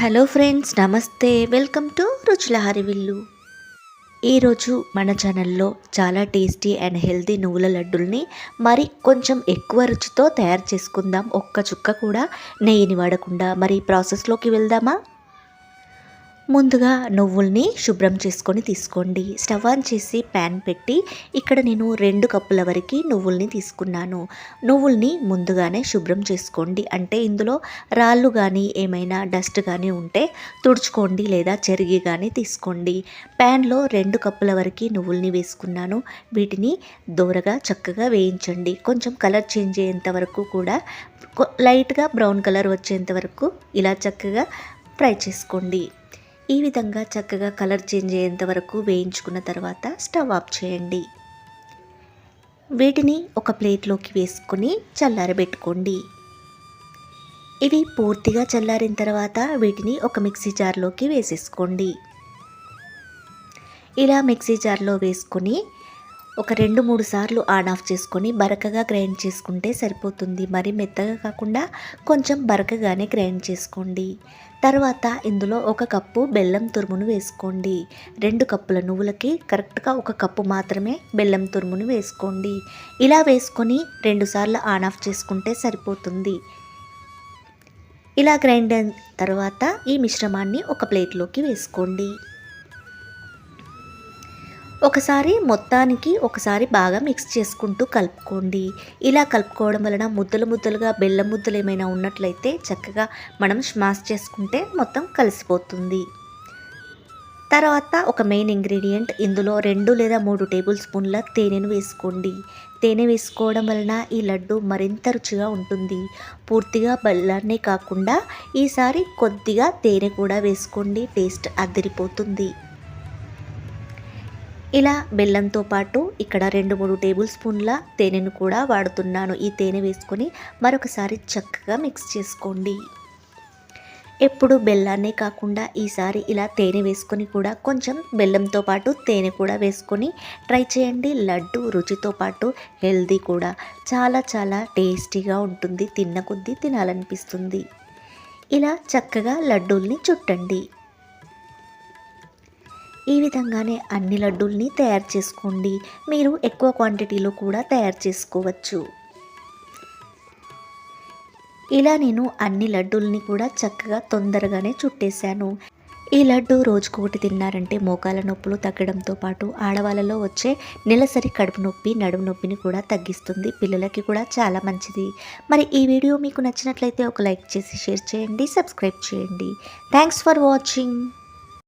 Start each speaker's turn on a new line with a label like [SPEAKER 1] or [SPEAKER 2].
[SPEAKER 1] Hello friends నమస్తే. Welcome to రుచుల హరివిల్లు ఈరోజు మన ఛానల్లో చాలా టేస్టీ అండ్ హెల్తీ నువ్వుల లడ్డుల్ని మరి కొంచెం ఎక్కువ రుచితో తయారు చేసుకుందాం. ఒక్క చుక్క కూడా నెయ్యిని వాడకుండా మరి ప్రాసెస్లోకి వెళ్దామా? ముందుగా నువ్వుల్ని శుభ్రం చేసుకొని తీసుకోండి. స్టవ్ ఆన్ చేసి ప్యాన్ పెట్టి ఇక్కడ నేను రెండు కప్పుల వరకు నువ్వుల్ని తీసుకున్నాను. నువ్వుల్ని ముందుగానే శుభ్రం చేసుకోండి. అంటే ఇందులో రాళ్ళు కానీ ఏమైనా డస్ట్ కానీ ఉంటే తుడుచుకోండి లేదా చెరిగి కానీ తీసుకోండి. ప్యాన్లో రెండు కప్పుల వరకు నువ్వుల్ని వేసుకున్నాను. వీటిని దూరగా చక్కగా వేయించండి. కొంచెం కలర్ చేంజ్ అయ్యేంత వరకు కూడా లైట్గా బ్రౌన్ కలర్ వచ్చేంత వరకు ఇలా చక్కగా ఫ్రై చేసుకోండి. ఈ విధంగా చక్కగా కలర్ చేంజ్ అయ్యేంత వరకు వేయించుకున్న తర్వాత స్టవ్ ఆఫ్ చేయండి. వీటిని ఒక ప్లేట్లోకి వేసుకొని చల్లారబెట్టుకోండి. ఇవి పూర్తిగా చల్లారిన తర్వాత వీటిని ఒక మిక్సీ జార్లోకి వేసేసుకోండి. ఇలా మిక్సీ జార్లో వేసుకొని ఒక రెండు మూడు సార్లు ఆన్ ఆఫ్ చేసుకొని బరకగా గ్రైండ్ చేసుకుంటే సరిపోతుంది. మరి మెత్తగా కాకుండా కొంచెం బరకగానే గ్రైండ్ చేసుకోండి. తర్వాత ఇందులో ఒక కప్పు బెల్లం తురుమును వేసుకోండి. రెండు కప్పుల నువ్వులకి కరెక్ట్గా ఒక కప్పు మాత్రమే బెల్లం తురుమును వేసుకోండి. ఇలా వేసుకొని రెండుసార్లు ఆన్ ఆఫ్ చేసుకుంటే సరిపోతుంది. ఇలా గ్రైండ్ అయిన తర్వాత ఈ మిశ్రమాన్ని ఒక ప్లేట్లోకి వేసుకోండి. ఒకసారి మొత్తానికి ఒకసారి బాగా మిక్స్ చేసుకుంటూ కలుపుకోండి. ఇలా కలుపుకోవడం వలన ముద్దలు ముద్దలుగా బెల్లం ముద్దలు ఏమైనా ఉన్నట్లయితే చక్కగా మనం స్మాష్ చేసుకుంటే మొత్తం కలిసిపోతుంది. తర్వాత ఒక మెయిన్ ఇంగ్రీడియంట్ ఇందులో రెండు లేదా మూడు టేబుల్ స్పూన్ల తేనెను వేసుకోండి. తేనె వేసుకోవడం వలన ఈ లడ్డు మరింత రుచిగా ఉంటుంది. పూర్తిగా బెల్లాన్నే కాకుండా ఈసారి కొద్దిగా తేనె కూడా వేసుకోండి. టేస్ట్ అదిరిపోతుంది. ఇలా బెల్లంతో పాటు ఇక్కడ రెండు మూడు టేబుల్ స్పూన్ల తేనెను కూడా వాడుతున్నాను. ఈ తేనె వేసుకొని మరొకసారి చక్కగా మిక్స్ చేసుకోండి. ఎప్పుడు బెల్లాన్నే కాకుండా ఈసారి ఇలా తేనె వేసుకొని కూడా కొంచెం బెల్లంతో పాటు తేనె కూడా వేసుకొని ట్రై చేయండి. లడ్డు రుచితో పాటు హెల్దీ కూడా. చాలా చాలా టేస్టీగా ఉంటుంది. తిన్న కొద్దీ తినాలనిపిస్తుంది. ఇలా చక్కగా లడ్డూల్ని చుట్టండి. ఈ విధంగానే అన్ని లడ్డూల్ని తయారు చేసుకోండి. మీరు ఎక్కువ క్వాంటిటీలో కూడా తయారు చేసుకోవచ్చు. ఇలా నేను అన్ని లడ్డూల్ని కూడా చక్కగా తొందరగానే చుట్టేశాను. ఈ లడ్డు రోజుకొకటి తిన్నారంటే మోకాల నొప్పులు తగ్గడంతో పాటు ఆడవాళ్ళలో వచ్చే నెలసరి కడుపు నొప్పి నడుము నొప్పిని కూడా తగ్గిస్తుంది. పిల్లలకి కూడా చాలా మంచిది. మరి ఈ వీడియో మీకు నచ్చినట్లయితే ఒక లైక్ చేసి షేర్ చేయండి సబ్స్క్రైబ్ చేయండి. Thanks for watching.